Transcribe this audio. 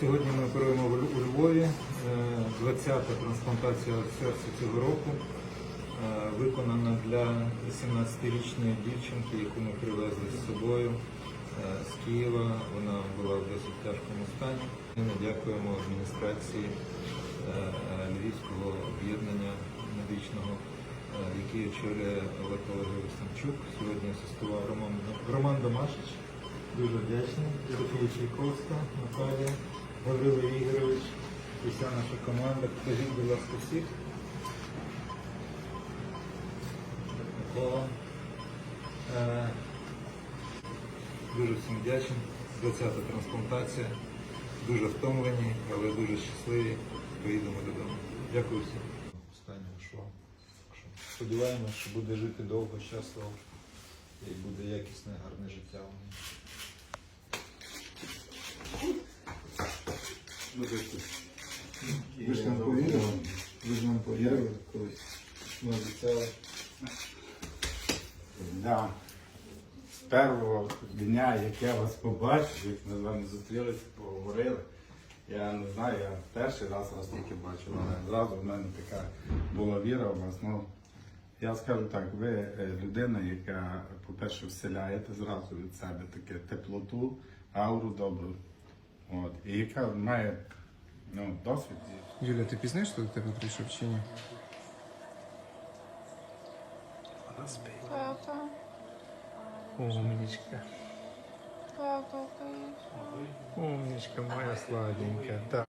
Сьогодні ми оперуємо у Львові. Е, 20-та трансплантація серця цього року. Е, Виконана для 17-річної дівчинки, яку ми привезли з собою е, з Києва. Вона була в досить тяжкому стані. Ми дякуємо адміністрації е, е, Львівського об'єднання медичного, е, який очолює Олег Олегович. Сьогодні асистував Роман, Роман Домашич. Дуже вдячний. Софія Чайковська, Наталія, Гаврило Ігорович, і вся наша команда. Покажіть, будь ласка, всіх. Е, Дуже всім вдячний. 20-та трансплантація. Дуже втомлені, але дуже щасливі. Поїдемо додому. Дякую всім. Останнього шоу. Так що буде жити довго, щасливо і буде якісне, гарне життя у неї. Ви ж нам повірили? Ви ж нам повірили колись. Ми обіцяли. Да. З першого дня, як я вас побачив, як ми з вами зустрілися, поговорили. Я не знаю, я перший раз вас тільки бачив, але зразу в мене така була віра в вас. Ну, я скажу так, ви е, людина, яка, по-перше, вселяєте зразу від себе таке теплоту, ауру добру. От, і яка має ну, досвід. Юля, ти пізнаєш, хто до тебе прийшов чи ні? Папа, Умничка. папа, конечно. Умничка моя сладенька. Так.